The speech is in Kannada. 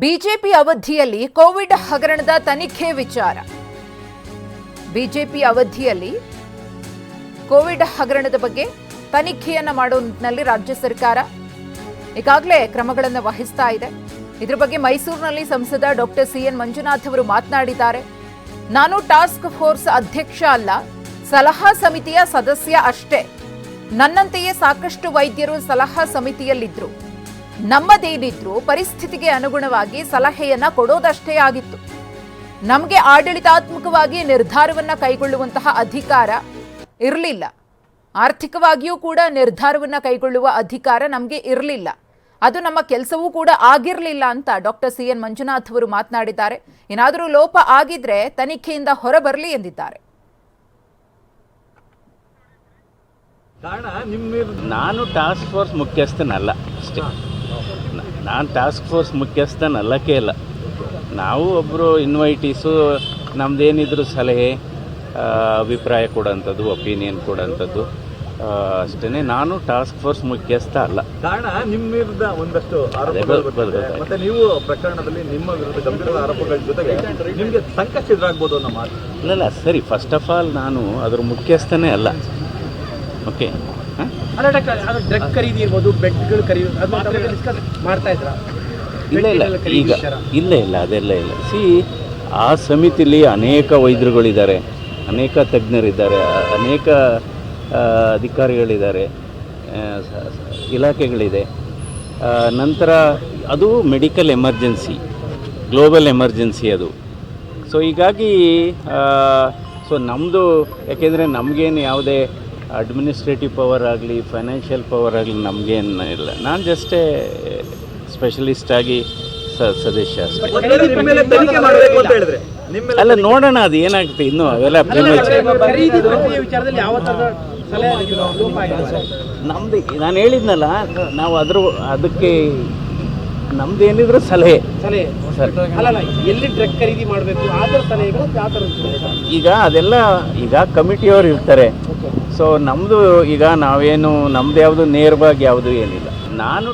ಬಿಜೆಪಿ ಅವಧಿಯಲ್ಲಿ ಕೋವಿಡ್ ಹಗರಣದ ತನಿಖೆ ವಿಚಾರ. ಬಿಜೆಪಿ ಅವಧಿಯಲ್ಲಿ ಕೋವಿಡ್ ಹಗರಣದ ಬಗ್ಗೆ ತನಿಖೆಯನ್ನು ಮಾಡೋ ನಿಟ್ಟಿನಲ್ಲಿ ರಾಜ್ಯ ಸರ್ಕಾರ ಈಗಾಗಲೇ ಕ್ರಮಗಳನ್ನು ವಹಿಸ್ತಾ ಇದೆ. ಇದರ ಬಗ್ಗೆ ಮೈಸೂರಿನಲ್ಲಿ ಸಂಸದ ಡಾಕ್ಟರ್ ಸಿ ಎನ್ ಮಂಜುನಾಥ್ ಅವರು ಮಾತನಾಡಿದ್ದಾರೆ. ನಾನು ಟಾಸ್ಕ್ ಫೋರ್ಸ್ ಅಧ್ಯಕ್ಷ ಅಲ್ಲ, ಸಲಹಾ ಸಮಿತಿಯ ಸದಸ್ಯ ಅಷ್ಟೇ. ನನ್ನಂತೆಯೇ ಸಾಕಷ್ಟು ವೈದ್ಯರು ಸಲಹಾ ಸಮಿತಿಯಲ್ಲಿದ್ರು. ನಮ್ಮದೇನಿದ್ರು ಪರಿಸ್ಥಿತಿಗೆ ಅನುಗುಣವಾಗಿ ಸಲಹೆಯನ್ನ ಕೊಡೋದಷ್ಟೇ ಆಗಿತ್ತು. ನಮಗೆ ಆಡಳಿತಾತ್ಮಕವಾಗಿ ನಿರ್ಧಾರವನ್ನ ಕೈಗೊಳ್ಳುವಂತಹ ಅಧಿಕಾರ ಇರಲಿಲ್ಲ. ಆರ್ಥಿಕವಾಗಿಯೂ ಕೂಡ ನಿರ್ಧಾರವನ್ನ ಕೈಗೊಳ್ಳುವ ಅಧಿಕಾರ ನಮಗೆ ಇರಲಿಲ್ಲ. ಅದು ನಮ್ಮ ಕೆಲಸವೂ ಕೂಡ ಆಗಿರಲಿಲ್ಲ ಅಂತ ಡಾಕ್ಟರ್ ಸಿ ಎನ್ ಮಂಜುನಾಥ್ ಅವರು ಮಾತನಾಡಿದ್ದಾರೆ. ಏನಾದರೂ ಲೋಪ ಆಗಿದ್ರೆ ತನಿಖೆಯಿಂದ ಹೊರಬರಲಿ ಎಂದಿದ್ದಾರೆ. ಕಾರಣ ನಿಮ್ಮ ನಾನು ಟಾಸ್ಕ್ ಫೋರ್ಸ್ ಮುಖ್ಯಸ್ಥನಲ್ಲ ಅಷ್ಟೇ. ನಾನು ಟಾಸ್ಕ್ ಫೋರ್ಸ್ ಮುಖ್ಯಸ್ಥನಲ್ಲಕ್ಕೆ ಇಲ್ಲ. ನಾವು ಒಬ್ಬರು ಇನ್ವೈಟೀಸು ನಮ್ಮದೇನಿದ್ರು ಸಲಹೆ ಅಭಿಪ್ರಾಯ ಕೊಡೋಂಥದ್ದು ಒಪಿನಿಯನ್ ಕೊಡೋಂಥದ್ದು ಅಷ್ಟೇ ನಾನು ಟಾಸ್ಕ್ ಫೋರ್ಸ್ ಮುಖ್ಯಸ್ಥ ಅಲ್ಲ. ಕಾರಣ ನಿಮ್ಮ ವಿರುದ್ಧ ಒಂದಷ್ಟು ಮತ್ತೆ ನೀವು ಪ್ರಕರಣದಲ್ಲಿ ನಿಮ್ಮ ವಿರುದ್ಧ ಗಂಭೀರ ಆರೋಪಗಳ ಜೊತೆಗೆ ನಿಮಗೆ ಸಂಕಷ್ಟ ಎದುರಾಗ್ಬೋದು ಅನ್ನೋ ಮಾತು. ಅಲ್ಲಲ್ಲ ಸರಿ ಫಸ್ಟ್ ಆಫ್ ಆಲ್ ನಾನು ಅದ್ರ ಮುಖ್ಯಸ್ಥನೇ ಅಲ್ಲ. ಓಕೆ ಹಾಂ? ಅಲ್ಲ ಡಾಕ್ಟರ್ ಅದು ಡ್ರಗ್ ಖರೀದಿ ಇರ್ಬೋದು ಬೆಡ್ಗಳು ಖರೀದಿ ಅದು ಡಿಸ್ಕಸ್ ಮಾಡ್ತಾ ಇದ್ರ? ಇಲ್ಲ ಇಲ್ಲ ಈಗ. ಇಲ್ಲ ಇಲ್ಲ ಅದೆಲ್ಲ ಇಲ್ಲ. ಸಿ ಆ ಸಮಿತಿಲಿ ಅನೇಕ ವೈದ್ಯರುಗಳಿದ್ದಾರೆ ಅನೇಕ ತಜ್ಞರಿದ್ದಾರೆ ಅನೇಕ ಅಧಿಕಾರಿಗಳಿದ್ದಾರೆ ಇಲಾಖೆಗಳಿದೆ. ನಂತರ ಅದು ಮೆಡಿಕಲ್ ಎಮರ್ಜೆನ್ಸಿ ಗ್ಲೋಬಲ್ ಎಮರ್ಜೆನ್ಸಿ ಅದು. ಸೊ ಹೀಗಾಗಿ ಸೊ ನಮ್ಮದು ಯಾಕೆಂದರೆ ನಮಗೇನು ಯಾವುದೇ ಅಡ್ಮಿನಿಸ್ಟ್ರೇಟಿವ್ ಪವರ್ ಆಗಲಿ ಫೈನಾನ್ಷಿಯಲ್ ಪವರ್ ಆಗಲಿ ನಮಗೇನು ಇಲ್ಲ. ನಾನು ಜಸ್ಟೇ ಸ್ಪೆಷಲಿಸ್ಟ್ ಆಗಿ ಸ ಸದಸ್ಯ ಅಷ್ಟೇ. ಅಲ್ಲ ನೋಡೋಣ ಅದು ಏನಾಗುತ್ತೆ ಇನ್ನೂ ಅವೆಲ್ಲ ನಮ್ದು ನಾನು ಹೇಳಿದ್ನಲ್ಲ ನಾವು ಅದ್ರ ಅದಕ್ಕೆ ನಮ್ದು ಏನಿದ್ರು ಸಲಹೆ. ಎಲ್ಲಿ ಖರೀದಿ ಮಾಡಬೇಕು ಆ ಥರ ಸಲಹೆಗಳು? ಈಗ ಅದೆಲ್ಲ ಈಗ ಕಮಿಟಿಯವರು ಇರ್ತಾರೆ. ಸೊ ನಮ್ಮದು ಈಗ ನಾವೇನು ನಮ್ದು ಯಾವುದು ನೇರವಾಗಿ ಯಾವುದು ಏನಿಲ್ಲ. ನಾನು